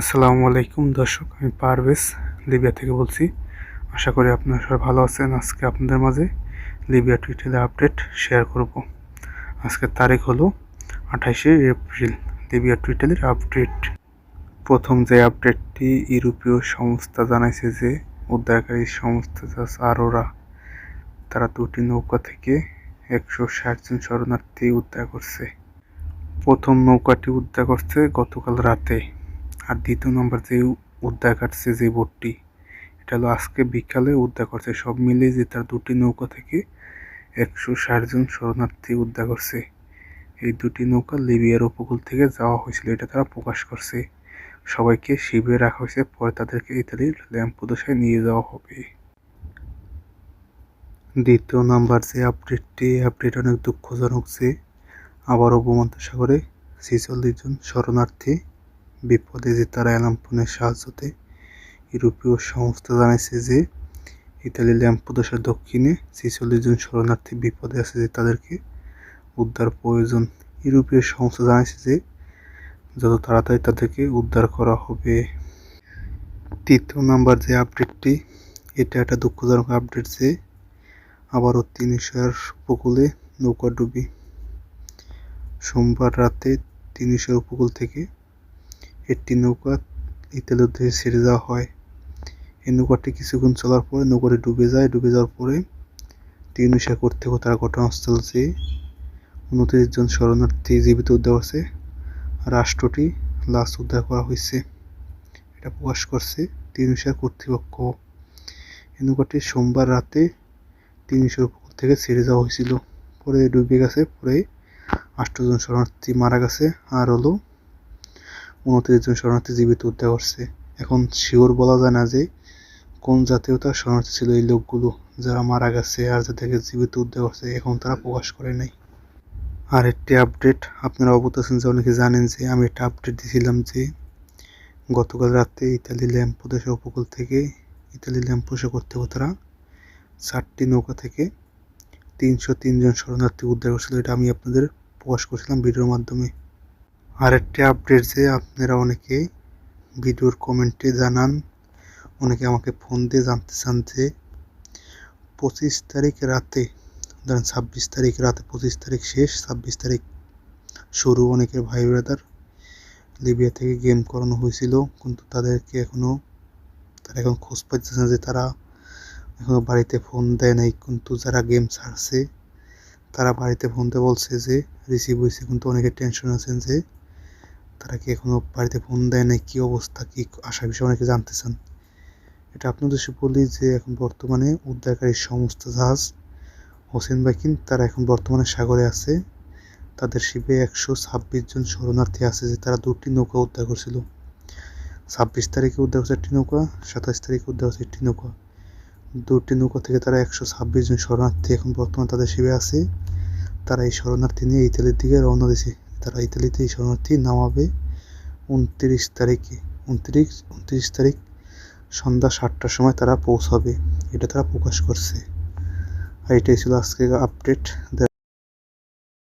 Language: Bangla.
আসসালামু আলাইকুম দর্শক, আমি পারভেজ লিবিয়া থেকে বলছি। আশা করি আপনারা সবাই ভালো আছেন। আজকে আপনাদের মাঝে লিবিয়া টুইটারে আপডেট শেয়ার করব। আজকের তারিখ হলো আঠাশে এপ্রিল, লিবিয়া টুইটারের আপডেট। প্রথম যে আপডেটটি ইউরোপীয় সংস্থা জানাইছে যে উদ্ধারকারী সংস্থা আরোরা, তারা দুটি নৌকা থেকে একশো ষাট জন শরণার্থী উদ্ধার করছে। প্রথম নৌকাটি উদ্ধার করছে গতকাল রাতে। আর দ্বিতীয় নম্বর যে উদ্ধার কাটছে যে বোটটি, এটা হলো আজকে বিকালে উদ্ধার করছে। সব মিলিয়ে যে তার দুটি নৌকা থেকে একশো ষাট জন শরণার্থী উদ্ধার করছে। এই দুটি নৌকা লিবিয়ার উপকূল থেকে যাওয়া হয়েছিল, এটা তারা প্রকাশ করছে। সবাইকে শিবিরে রাখা হয়েছে, পরে তাদেরকে ইতালির ল্যাম্পোদশায় নিয়ে যাওয়া হবে। দ্বিতীয় নাম্বার যে আপডেটটি আপডেট অনেক দুঃখজনক যে আবারও ভূমধ্যসাগরে ছিচল্লিশ জন শরণার্থী বিপদে যে তারা অ্যালাম্পনের সাহায্যতে ইউরোপীয় সংস্থা জানিয়েছে যে, ইতালি ল্যাম্পোদোসার দক্ষিণে ছিচল্লিশ জন শরণার্থী বিপদে আছে যে তাদেরকে উদ্ধার প্রয়োজন। ইউরোপীয় সংস্থা জানিয়েছে যে, যত তাড়াতাড়ি তাদেরকে উদ্ধার করা হবে। তৃতীয় নাম্বার যে আপডেটটি, এটা একটা দুঃখজনক আপডেট যে, আবারও তিনিশার উপকূলে নৌকা ডুবি। সোমবার রাতে তিনিশার উপকূল থেকে একটি নৌকা উদ্দেশ্যে ছেড়ে দেওয়া হয়। এই নৌকাটি কিছুক্ষণ চলার পরে নৌকাটি ডুবে যায়। ডুবে যাওয়ার পরে তিনুষা কর্তৃপক্ষ তারা ঘটনাস্থল যে উনত্রিশ জন শরণার্থী জীবিত উদ্ধার করছে। রাষ্ট্রটি লাশ উদ্ধার করা হয়েছে। এটা প্রকাশ করছে তিনুষা কর্তৃপক্ষ। এই নৌকাটি সোমবার রাতে তিনশোর উপকূল থেকে ছেড়ে যাওয়া হয়েছিল। পরে ডুবে গেছে। পরে আটজন শরণার্থী মারা গেছে। আর হলো উনত্রিশ জন শরণার্থী জীবিত উদ্ধার করছে। এখন শিওর বলা যায় না যে কোন জাতীয়তার শরণার্থী ছিল এই লোকগুলো যারা মারা গেছে আর যাদেরকে জীবিত উদ্ধার করছে, এখন তারা প্রকাশ করে নাই। আর একটি আপডেট আপনারা অবগত আছেন যে অনেকে জানেন যে আমি একটা আপডেট দিয়েছিলাম যে গতকাল রাতে ইতালি ল্যাম্পোদেশের উপকূল থেকে ইতালি ল্যাম্পোসে করতে তারা চারটি নৌকা থেকে তিনশো তিনজন শরণার্থী উদ্ধার করছিল। এটা আমি আপনাদের প্রকাশ করছিলাম ভিডিওর মাধ্যমে। আরেকটি আপডেট যে আপনারা অনেকে ভিডিওর কমেন্টে জানান, অনেকে আমাকে ফোন দিয়ে জানতে চান যে পঁচিশ তারিখ রাতে, ধরেন ছাব্বিশ তারিখ রাতে পঁচিশ তারিখ শেষ, ছাব্বিশ তারিখ শুরু অনেকের ভাই ব্রাদার লিবিয়া থেকে গেম করানো হয়েছিল, কিন্তু তাদেরকে এখনও তারা এখন খোঁজ পাচ্ছে না যে তারা এখনও বাড়িতে ফোন দেয় নাই, কিন্তু যারা গেম ছাড়ছে, তারা বাড়িতে ফোন বলছে যে রিসিভ হয়েছে, কিন্তু অনেকে টেনশন আছেন যে তারা কি এখনও বাড়িতে ফোন দেয় না কী অবস্থা? কী আশা বিষয়ে অনেকে জানতে চান এটা আপনাদের বলি যে, এখন বর্তমানে উদ্ধারকারী সমস্ত জাহাজ, হোসেন বাইকিন তারা এখন বর্তমানে সাগরে আছে। তাদের শিবে একশো ছাব্বিশ জন শরণার্থী আছে যে, তারা দুটি নৌকা উদ্ধার করছিল। ছাব্বিশ তারিখে উদ্ধার করছে একটি নৌকা, সাতাশ তারিখে উদ্ধার হচ্ছে একটি নৌকা। দুটি নৌকা থেকে তারা একশো ছাব্বিশ জন শরণার্থী এখন বর্তমানে তাদের শিবে আছে। তারা এই শরণার্থী নিয়ে ইতালির দিকে রওনা দিয়েছে তারা ইতালিতে এই শরণার্থী নামাবে উনত্রিশ তারিখে। উনত্রিশ উনত্রিশ তারিখ সন্ধ্যা সাতটার সময় তারা পৌঁছাবে। এটা তারা প্রকাশ করছে। আর এটাই ছিল আজকে আপডেট